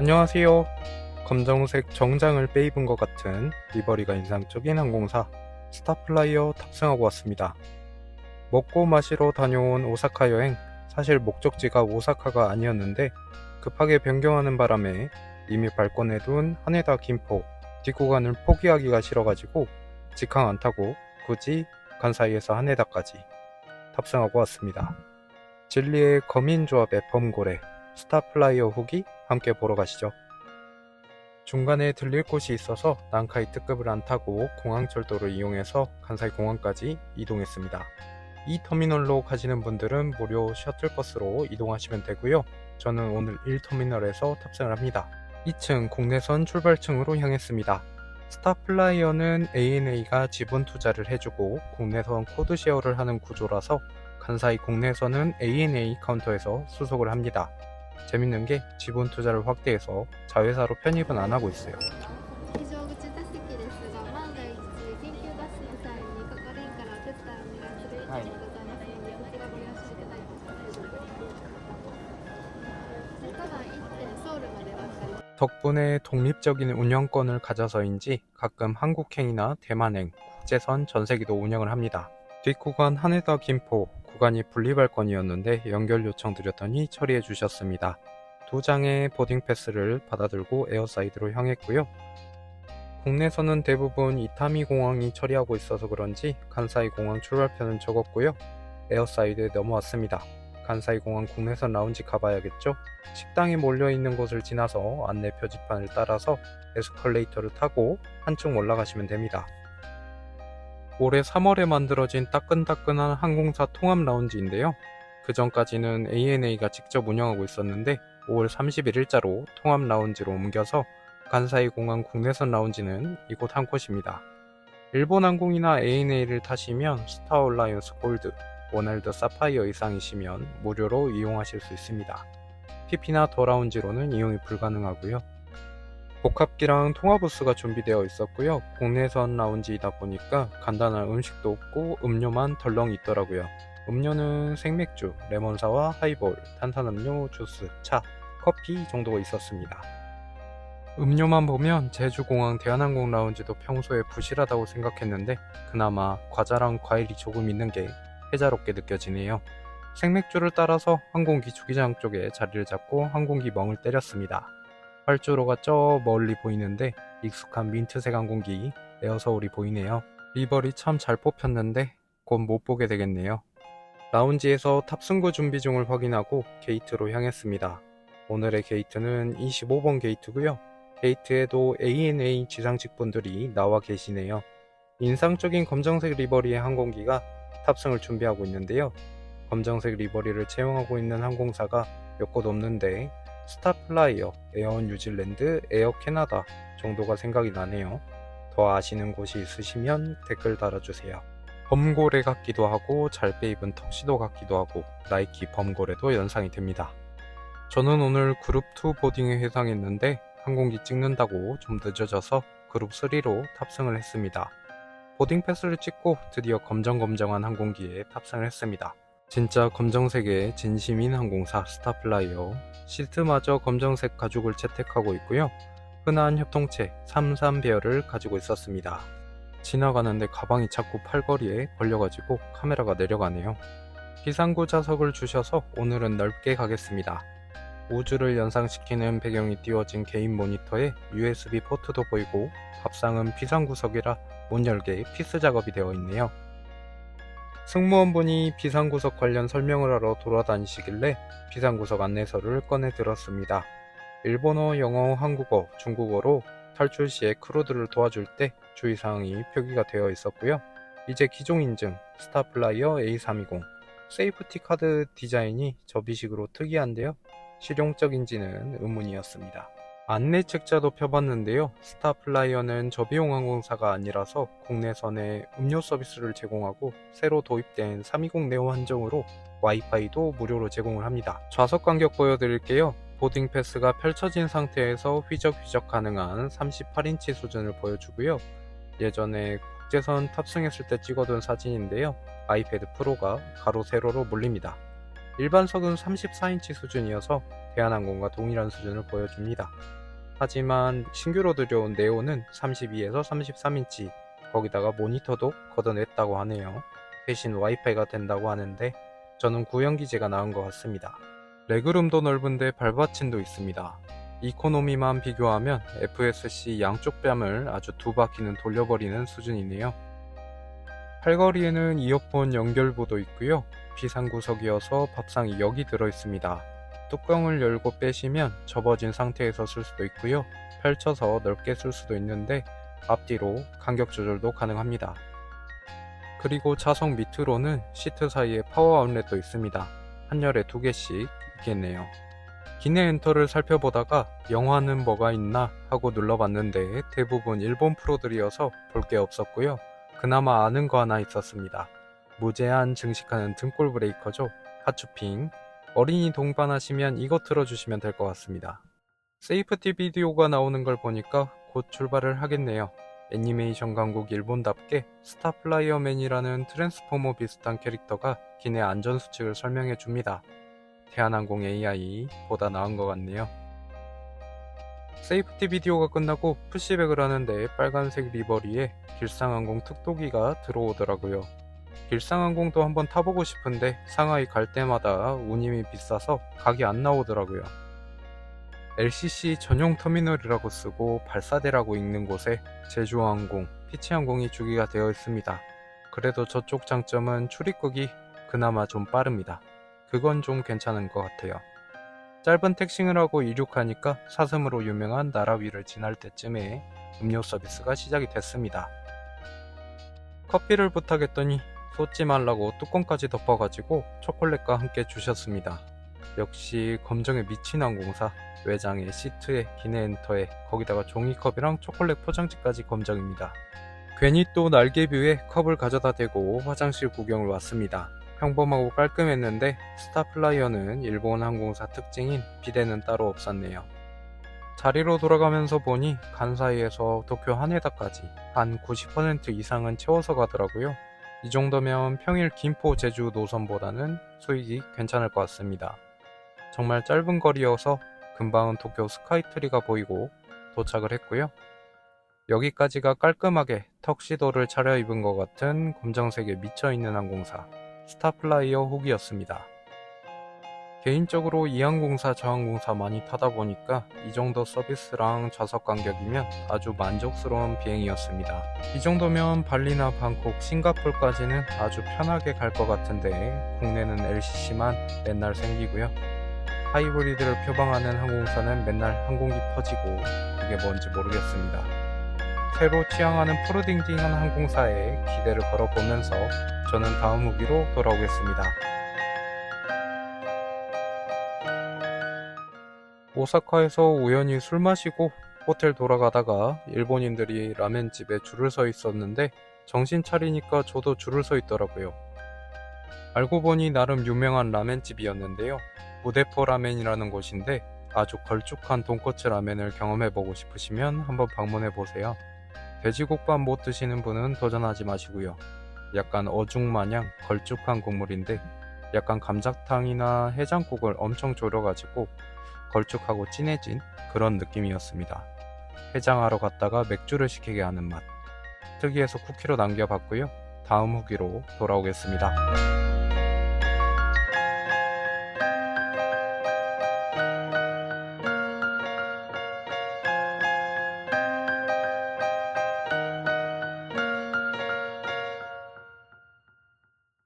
안녕하세요. 검정색 정장을 빼입은 것 같은 리버리가 인상적인 항공사 스타플라이어 탑승하고 왔습니다. 먹고 마시러 다녀온 오사카 여행, 사실 목적지가 오사카가 아니었는데 급하게 변경하는 바람에 이미 발권해둔 하네다 김포 뒷구간을 포기하기가 싫어가지고 직항 안 타고 굳이 간사이에서 하네다까지 탑승하고 왔습니다. 진리의 거민조합의 범고래 스타플라이어 후기 함께 보러 가시죠. 중간에 들릴 곳이 있어서 난카이 특급을 안 타고 공항철도를 이용해서 간사이 공항까지 이동했습니다. 이 터미널로 가시는 분들은 무료 셔틀버스로 이동하시면 되고요. 저는 오늘 1터미널에서 탑승을 합니다. 2층 국내선 출발층으로 향했습니다. 스타플라이어는 ANA가 지분 투자를 해주고 국내선 코드 쉐어를 하는 구조라서 간사이 국내선은 ANA 카운터에서 수속을 합니다. 재밌는 게 지분 투자를 확대해서 자회사로 편입은 안 하고 있어요. 덕분에 독립적인 운영권을 가져서인지 가끔 한국행이나 대만행, 국제선 전세기도 운영을 합니다. 뒷구간 하네다 김포 구간이 분리발권이었는데 연결 요청 드렸더니 처리해 주셨습니다. 두 장의 보딩 패스를 받아들고 에어사이드로 향했고요. 국내선은 대부분 이타미 공항이 처리하고 있어서 그런지 간사이 공항 출발표는 적었고요. 에어사이드에 넘어왔습니다. 간사이 공항 국내선 라운지 가봐야겠죠? 식당이 몰려있는 곳을 지나서 안내 표지판을 따라서 에스컬레이터를 타고 한층 올라가시면 됩니다. 올해 3월에 만들어진 따끈따끈한 항공사 통합 라운지인데요. 그 전까지는 ANA가 직접 운영하고 있었는데 5월 31일자로 통합 라운지로 옮겨서 간사이 공항 국내선 라운지는 이곳 한 곳입니다. 일본 항공이나 ANA를 타시면 스타 얼라이언스 골드, 원월드 사파이어 이상이시면 무료로 이용하실 수 있습니다. PP나 더 라운지로는 이용이 불가능하고요. 복합기랑 통화부스가 준비되어 있었고요. 국내선 라운지이다 보니까 간단한 음식도 없고 음료만 덜렁 있더라고요. 음료는 생맥주, 레몬사와 하이볼, 탄산음료, 주스, 차, 커피 정도가 있었습니다. 음료만 보면 제주공항 대한항공 라운지도 평소에 부실하다고 생각했는데 그나마 과자랑 과일이 조금 있는 게 해자롭게 느껴지네요. 생맥주를 따라서 항공기 주기장 쪽에 자리를 잡고 항공기 멍을 때렸습니다. 활주로가 저 멀리 보이는데 익숙한 민트색 항공기 에어서울이 보이네요. 리버리 참 잘 뽑혔는데 곧 못 보게 되겠네요. 라운지에서 탑승구 준비 중을 확인하고 게이트로 향했습니다. 오늘의 게이트는 25번 게이트고요. 게이트에도 ANA 지상직 분들이 나와 계시네요. 인상적인 검정색 리버리의 항공기가 탑승을 준비하고 있는데요. 검정색 리버리를 채용하고 있는 항공사가 몇 곳 없는데 스타플라이어, 에어 뉴질랜드, 에어 캐나다 정도가 생각이 나네요. 더 아시는 곳이 있으시면 댓글 달아주세요. 범고래 같기도 하고 잘 빼입은 턱시도 같기도 하고 나이키 범고래도 연상이 됩니다. 저는 오늘 그룹2 보딩에 해당했는데 항공기 찍는다고 좀 늦어져서 그룹3로 탑승을 했습니다. 보딩 패스를 찍고 드디어 검정검정한 항공기에 탑승을 했습니다. 진짜 검정색의 진심인 항공사 스타플라이어 시트마저 검정색 가죽을 채택하고 있고요. 흔한 협동체 33 배열을 가지고 있었습니다. 지나가는데 가방이 자꾸 팔걸이에 걸려가지고 카메라가 내려가네요. 비상구 좌석을 주셔서 오늘은 넓게 가겠습니다. 우주를 연상시키는 배경이 띄워진 개인 모니터에 USB 포트도 보이고 밥상은 비상구석이라 문 열개에 피스 작업이 되어 있네요. 승무원분이 비상구석 관련 설명을 하러 돌아다니시길래 비상구석 안내서를 꺼내 들었습니다. 일본어, 영어, 한국어, 중국어로 탈출 시에 크루들을 도와줄 때 주의사항이 표기가 되어 있었고요. 이제 기종 인증 스타플라이어 A320 세이프티 카드 디자인이 접이식으로 특이한데요. 실용적인지는 의문이었습니다. 안내 책자도 펴봤는데요. 스타플라이어는 저비용 항공사가 아니라서 국내선에 음료 서비스를 제공하고 새로 도입된 320 네오 한정으로 와이파이도 무료로 제공을 합니다. 좌석 간격 보여드릴게요. 보딩 패스가 펼쳐진 상태에서 휘적휘적 가능한 38인치 수준을 보여주고요. 예전에 국제선 탑승했을 때 찍어둔 사진인데요. 아이패드 프로가 가로 세로로 몰립니다. 일반석은 34인치 수준이어서 대한항공과 동일한 수준을 보여줍니다. 하지만 신규로 들여온 네오는 32에서 33인치, 거기다가 모니터도 걷어냈다고 하네요. 대신 와이파이가 된다고 하는데 저는 구형 기재가 나은 것 같습니다. 레그룸도 넓은데 발받침도 있습니다. 이코노미만 비교하면 FSC 양쪽 뺨을 아주 두 바퀴는 돌려버리는 수준이네요. 팔걸이에는 이어폰 연결부도 있고요. 비상구석이어서 밥상이 여기 들어있습니다. 뚜껑을 열고 빼시면 접어진 상태에서 쓸 수도 있고요. 펼쳐서 넓게 쓸 수도 있는데 앞뒤로 간격 조절도 가능합니다. 그리고 좌석 밑으로는 시트 사이에 파워 아웃렛도 있습니다. 한 열에 두 개씩 있겠네요. 기내 엔터를 살펴보다가 영화는 뭐가 있나 하고 눌러봤는데 대부분 일본 프로들이어서 볼 게 없었고요. 그나마 아는 거 하나 있었습니다. 무제한 증식하는 등골 브레이커죠. 하추핑. 어린이 동반하시면 이거 틀어주시면 될 것 같습니다. 세이프티 비디오가 나오는 걸 보니까 곧 출발을 하겠네요. 애니메이션 강국 일본답게 스타플라이어맨이라는 트랜스포머 비슷한 캐릭터가 기내 안전수칙을 설명해 줍니다. 대한항공 AI 보다 나은 것 같네요. 세이프티 비디오가 끝나고 푸시백을 하는데 빨간색 리버리에 길상항공 특도기가 들어오더라고요. 길상항공도 한번 타보고 싶은데 상하이 갈 때마다 운임이 비싸서 각이 안 나오더라고요. LCC 전용 터미널이라고 쓰고 발사대라고 읽는 곳에 제주항공, 피치항공이 주기가 되어 있습니다. 그래도 저쪽 장점은 출입국이 그나마 좀 빠릅니다. 그건 좀 괜찮은 것 같아요. 짧은 택싱을 하고 이륙하니까 사슴으로 유명한 나라 위를 지날 때쯤에 음료 서비스가 시작이 됐습니다. 커피를 부탁했더니 쏟지 말라고 뚜껑까지 덮어가지고 초콜릿과 함께 주셨습니다. 역시 검정에 미친 항공사 외장에 시트에 기내 엔터에 거기다가 종이컵이랑 초콜릿 포장지까지 검정입니다. 괜히 또 날개뷰에 컵을 가져다 대고 화장실 구경을 왔습니다. 평범하고 깔끔했는데 스타플라이어는 일본 항공사 특징인 비대는 따로 없었네요. 자리로 돌아가면서 보니 간사이에서 도쿄 하네다까지 한 90% 이상은 채워서 가더라고요. 이 정도면 평일 김포 제주 노선보다는 수익이 괜찮을 것 같습니다. 정말 짧은 거리여서 금방은 도쿄 스카이트리가 보이고 도착을 했고요. 여기까지가 깔끔하게 턱시도를 차려입은 것 같은 검정색에 미쳐있는 항공사 스타플라이어 후기였습니다. 개인적으로 이 항공사 저 항공사 많이 타다 보니까 이 정도 서비스랑 좌석 간격이면 아주 만족스러운 비행이었습니다. 이 정도면 발리나 방콕, 싱가폴까지는 아주 편하게 갈 것 같은데 국내는 LCC만 맨날 생기고요. 하이브리드를 표방하는 항공사는 맨날 항공기 퍼지고 이게 뭔지 모르겠습니다. 새로 취향하는 푸르딩딩한 항공사에 기대를 걸어보면서 저는 다음 후기로 돌아오겠습니다. 오사카에서 우연히 술 마시고 호텔 돌아가다가 일본인들이 라멘집에 줄을 서 있었는데 정신 차리니까 저도 줄을 서 있더라고요. 알고 보니 나름 유명한 라멘집이었는데요. 무대포 라멘이라는 곳인데 아주 걸쭉한 돈코츠 라멘을 경험해보고 싶으시면 한번 방문해보세요. 돼지국밥 못 드시는 분은 도전하지 마시고요. 약간 어죽마냥 걸쭉한 국물인데 약간 감자탕이나 해장국을 엄청 졸여가지고 걸쭉하고 진해진 그런 느낌이었습니다. 해장하러 갔다가 맥주를 시키게 하는 맛. 특이해서 쿠키로 남겨봤고요. 다음 후기로 돌아오겠습니다.